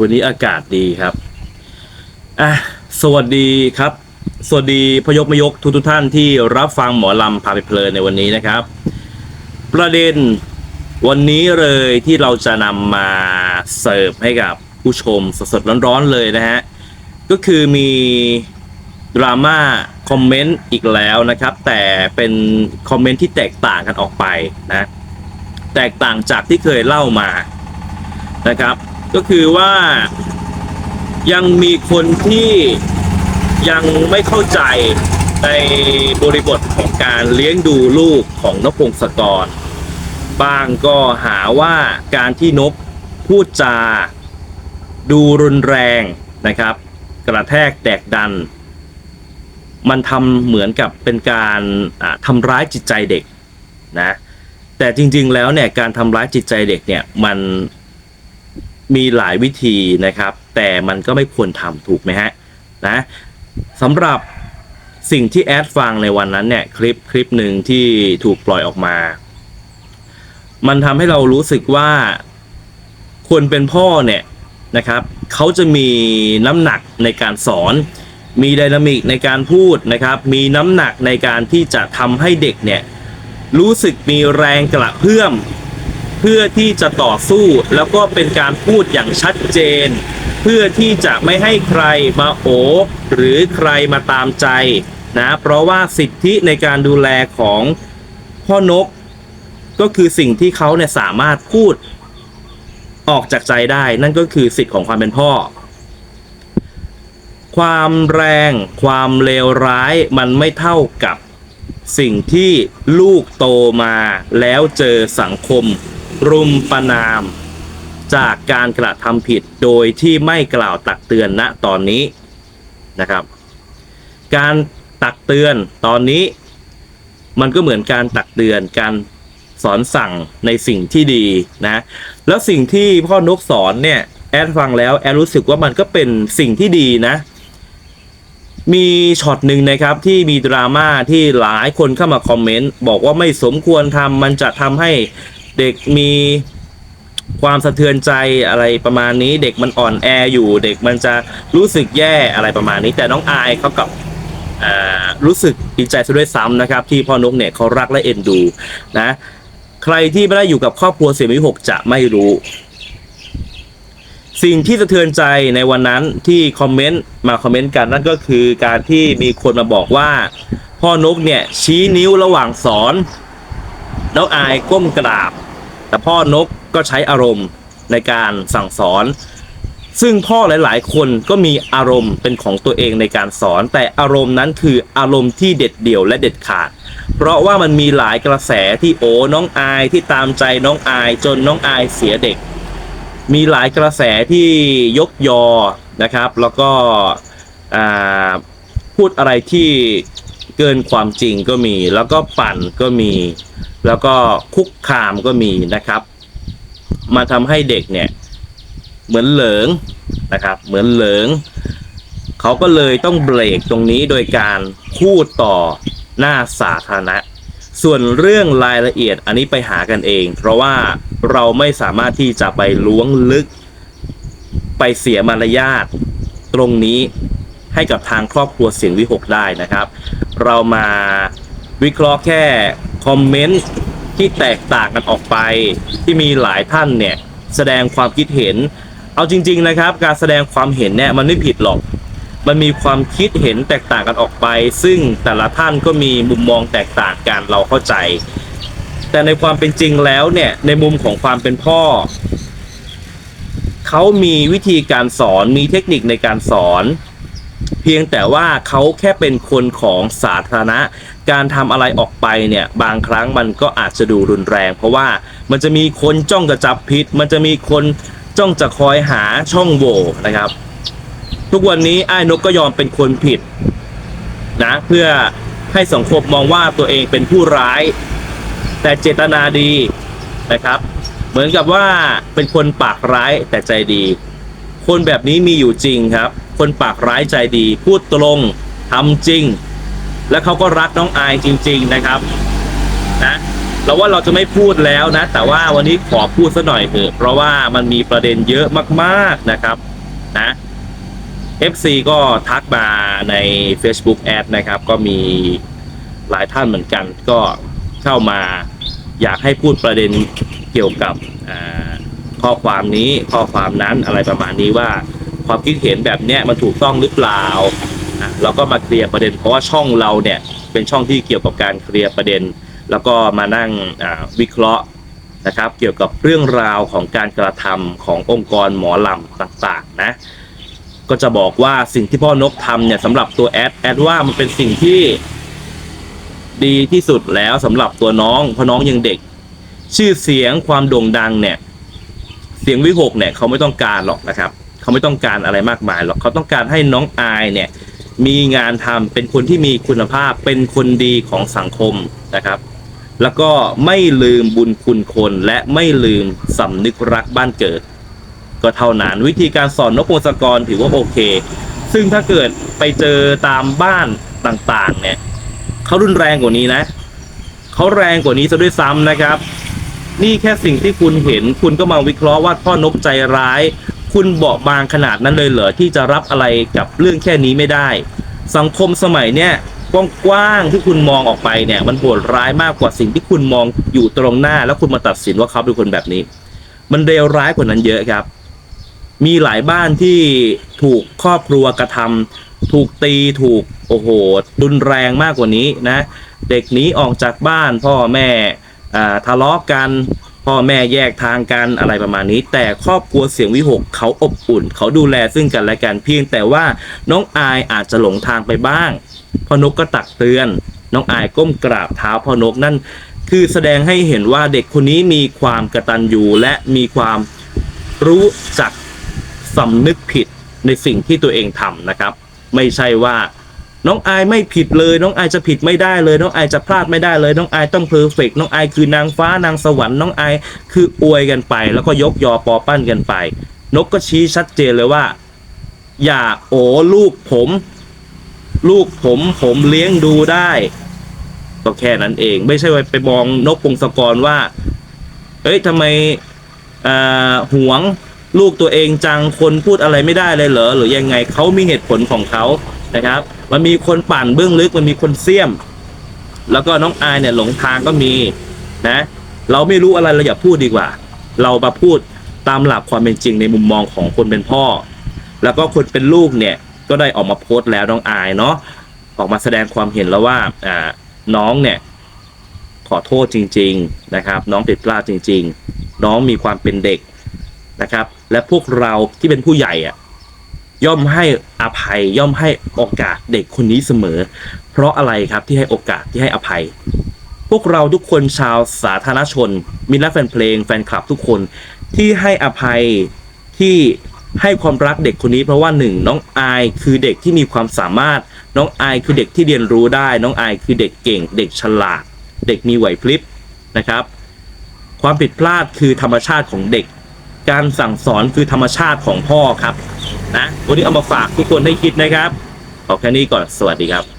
วันนี้อากาศดีครับ อะ สวัสดีครับ สวัสดีพยกมยกทุกทุกท่านที่รับฟังหมอลำพาไปเพลินในวันนี้นะครับ ประเด็นวันนี้เลยที่เราจะนำมาเสิร์ฟให้กับผู้ชมสดๆร้อนๆเลยนะฮะ ก็คือมีดราม่าคอมเมนต์อีกแล้วนะครับ แต่เป็นคอมเมนต์ที่แตกต่างกันออกไปนะ แตกต่างจากที่เคยเล่ามานะครับ ก็คือว่ายังมีคนที่ยังไม่เข้าใจในบริบทของการเลี้ยงดูลูกของนกพงศกรบางก็หาว่าการที่นกพูดจา ดูรุนแรงนะครับ กระแทกแตกดัน มันทำเหมือนกับเป็นการทำร้ายจิตใจเด็กนะแต่จริงๆแล้วเนี่ยการทำร้ายจิตใจเด็กเนี่ยมัน มีหลายวิธีนะครับ แต่มันก็ไม่ควรทำถูกไหมฮะนะสำหรับสิ่งที่แอดฟังในวันนั้นเนี่ยคลิปคลิปหนึ่งที่ถูกปล่อยออกมา มันทำให้เรารู้สึกว่าคนเป็นพ่อเนี่ยนะครับเขาจะมีน้ำหนักในการสอน มีไดนามิกในการพูดนะครับ มีน้ำหนักในการที่จะทำให้เด็กเนี่ยรู้สึกมีแรงกระเพื่อม พื่อที่จะต่อสู้ แล้วก็เป็นการพูดอย่างชัดเจน เพื่อที่จะไม่ให้ใครมาโอบหรือใครมาตามใจนะเพราะว่าสิทธิในการดูแลของพ่อนก ก็คือสิ่งที่เขาเนี่ยสามารถพูดออกจากใจได้ นั่นก็คือสิทธิ์ของความเป็นพ่อ ความแรง ความเลวร้ายมันไม่เท่ากับสิ่งที่ลูกโตมาแล้วเจอสังคม รุมประนามจากการกระทำผิดโดยที่ไม่กล่าวตักเตือนณตอนนี้นะครับ การตักเตือนตอนนี้ มันก็เหมือนการตักเตือนการสอนสั่งในสิ่งที่ดีนะ แล้วสิ่งที่พ่อนกสอนเนี่ยแอดฟังแล้วแอดรู้สึกว่ามันก็เป็นสิ่งที่ดีนะ มีช็อตหนึ่งนะครับที่มีดราม่าที่หลายคนเข้ามาคอมเมนต์บอกว่าไม่สมควรทำมันจะทำให้ เด็กมีความสะเทือนใจอะไรประมาณนี้ เด็กมันอ่อนแออยู่ เด็กมันจะรู้สึกแย่อะไรประมาณนี้ แต่น้องอายเขากับรู้สึกดีใจซะด้วยซ้ำนะครับ ที่พ่อนกเนี่ยเขารักและเอ็นดูนะใครที่ไม่ได้อยู่กับครอบครัวเสียงวิหกจะไม่รู้ สิ่งที่สะเทือนใจในวันนั้นที่คอมเมนต์มาคอมเมนต์กันนั่นก็คือการที่มีคนมาบอกว่า พ่อนกเนี่ยชี้นิ้วระหว่างสอนน้องอายก้มกราบ แต่พ่อนกก็ใช้อารมณ์ในการสั่งสอน ซึ่งพ่อหลาย ๆ คนก็มีอารมณ์เป็นของตัวเองในการสอน แต่อารมณ์นั้นคืออารมณ์ที่เด็ดเดี่ยวและเด็ดขาด เพราะว่ามันมีหลายกระแสที่โอ้น้องอายที่ตามใจน้องอายจนน้องอายเสียเด็ก มีหลายกระแสที่ยกยอนะครับ แล้วก็พูดอะไรที่ เกินความจริงก็มี แล้วก็ปั่นก็มี แล้วก็คุกคามก็มีนะครับ มาทำให้เด็กเนี่ยเหมือนเหลิงนะครับ เหมือนเหลิง เขาก็เลยต้องเบรกตรงนี้โดยการพูดต่อหน้าสาธารณะ ส่วนเรื่องรายละเอียดอันนี้ไปหากันเอง เพราะว่าเราไม่สามารถที่จะไปล้วงลึก ไปเสียมารยาทตรงนี้ให้กับทางครอบครัวเสียงวิหกได้นะครับ เรามาวิเคราะห์แค่คอมเมนต์ที่แตกต่างกันออกไป ที่มีหลายท่านเนี่ยแสดงความคิดเห็น เอาจริง ๆนะครับ การแสดงความเห็นเนี่ยมันไม่ผิดหรอก มันมีความคิดเห็นแตกต่างกันออกไป ซึ่งแต่ละท่านก็มีมุมมองแตกต่างกันเราเข้าใจ แต่ในความเป็นจริงแล้วเนี่ยในมุมของความเป็นพ่อเขามีวิธีการสอนมีเทคนิคในการสอน เพียงแต่ว่าเขาแค่เป็นคนของสาธารณะ การทำอะไรออกไปเนี่ยบางครั้งมันก็อาจจะดูรุนแรง เพราะว่ามันจะมีคนจ้องจะจับผิด มันจะมีคนจ้องจะคอยหาช่องโหว่นะครับ ทุกวันนี้ไอ้นกก็ยอมเป็นคนผิดนะเพื่อให้สังคมมองว่าตัวเองเป็นผู้ร้าย แต่เจตนาดีนะครับ เหมือนกับว่าเป็นคนปากร้ายแต่ใจดี คนแบบนี้มีอยู่จริงครับ คนปากร้ายใจดี พูดตรงทำจริง และเขาก็รักน้องอายจริง ๆนะครับนะเราว่าเราจะไม่พูดแล้วนะ แต่ว่าวันนี้ขอพูดซะหน่อยเถอะเพราะว่ามันมีประเด็นเยอะมากๆนะครับนะ FC ก็ทักมาใน Facebook แอดนะครับ ก็มีหลายท่านเหมือนกัน ก็เข้ามาอยากให้พูดประเด็นเกี่ยวกับข้อความนี้ข้อความนั้นอะไรประมาณนี้ว่า ความคิดเห็นแบบเนี้ยมันถูกต้องหรือเปล่าอะเราก็มาเคลียร์ประเด็น เพราะว่าช่องเราเนี่ยเป็นช่องที่เกี่ยวกับการเคลียร์ประเด็น แล้วก็มานั่งอ่าวิเคราะห์นะครับ เกี่ยวกับเรื่องราวของการกระทำขององค์กรหมอลำต่างๆนะก็จะบอกว่าสิ่งที่พ่อนกทำเนี่ยสำหรับตัวแอดแอดว่ามันเป็นสิ่งที่ดีที่สุดแล้วสำหรับตัวน้องเพราะน้องยังเด็ก ชื่อเสียงความโด่งดังเนี่ย เสียงวิหกเนี่ยเขาไม่ต้องการหรอกนะครับ เขาไม่ต้องการอะไรมากมายหรอกเขาต้องการให้น้องอายเนี่ยมีงานทำเป็นคนที่มีคุณภาพเป็นคนดีของสังคมนะครับ แล้วก็ไม่ลืมบุญคุณคนและไม่ลืมสำนึกรักบ้านเกิด ก็เท่านั้นวิธีการสอนนกพงศกรถือว่าโอเค ซึ่งถ้าเกิดไปเจอตามบ้านต่างๆเนี่ยเขารุนแรงกว่านี้นะเขาแรงกว่านี้ซะด้วยซ้ำนะครับ นี่แค่สิ่งที่คุณเห็นคุณก็มาวิเคราะห์ว่าพ่อนกใจร้าย คุณเบาบางขนาดนั้นเลยเหรอที่จะรับอะไรกับเรื่องแค่นี้ไม่ได้ สังคมสมัยเนี่ยกว้างๆที่คุณมองออกไปเนี่ย มันโหดร้ายมากกว่าสิ่งที่คุณมองอยู่ตรงหน้า แล้วคุณมาตัดสินว่าเขาเป็นคนแบบนี้ มันเลวร้ายกว่านั้นเยอะครับ มีหลายบ้านที่ถูกครอบครัวกระทำถูกตีถูกโอ้โหรุนแรงมากกว่านี้นะ เด็กหนีออกจากบ้านพ่อแม่ทะเลาะกัน พ่อแม่แยกทางกันอะไรประมาณนี้ แต่ครอบครัวเสียงวิหกเขาอบอุ่น เขาดูแลซึ่งกันและกันเพียงแต่ว่าน้องอายอาจจะหลงทางไปบ้างพ่อนกก็ตักเตือน น้องอายก้มกราบเท้าพ่อนกนั่น คือแสดงให้เห็นว่าเด็กคนนี้มีความกระตัญญูและมีความรู้จักสำนึกผิดในสิ่งที่ตัวเองทำนะครับ ไม่ใช่ว่า น้องอายไม่ผิดเลย น้องอายจะผิดไม่ได้เลย น้องอายจะพลาดไม่ได้เลย น้องอายต้องเพอร์เฟกน้องอายคือนางฟ้านางสวรรค์น้องอายคืออวยกันไป แล้วก็ยกยอปอปั้นกันไป นกก็ชี้ชัดเจนเลยว่า อย่าโอลูกผม ลูกผมผมเลี้ยงดูได้ ก็แค่นั้นเอง ไม่ใช่ไปมองนกพงศกรว่าเอ้ยทำไมอ่าหวงลูกตัวเองจังคนพูดอะไรไม่ได้เลยเหรอหรือยังไงเขามีเหตุผลของเขา นะครับ มันมีคนปั่นเบื้องลึกมันมีคนเสี่ยม แล้วก็น้องอายเนี่ยหลงทางก็มีนะ เราไม่รู้อะไรเราอย่าพูดดีกว่า เรามาพูดตามหลักความเป็นจริงในมุมมองของคนเป็นพ่อ แล้วก็คนเป็นลูกเนี่ยก็ได้ออกมาโพสต์แล้วน้องอายเนาะออกมาแสดงความเห็นแล้วว่าอ่าน้องเนี่ยขอโทษจริง ๆนะครับ น้องผิดพลาดจริง ๆ น้องมีความเป็นเด็กนะครับ และพวกเราที่เป็นผู้ใหญ่อะ ย่อมให้อภัยย่อมให้โอกาสเด็กคนนี้เสมอ เพราะอะไรครับที่ให้โอกาสที่ให้อภัย พวกเราทุกคนชาวสาธารณชนมิตรและแฟนเพลงแฟนคลับทุกคนที่ให้อภัยที่ให้ความรักเด็กคนนี้เพราะว่าหนึ่งน้องอายคือเด็กที่มีความสามารถ น้องอายคือเด็กที่เรียนรู้ได้ น้องอายคือเด็กเก่ง เด็กฉลาด เด็กมีไหวพริบนะครับ ความผิดพลาดคือธรรมชาติของเด็ก การสั่งสอนคือธรรมชาติของพ่อครับนะวันนี้เอามาฝากทุกคนให้คิดนะครับขอแค่นี้ก่อนสวัสดีครับ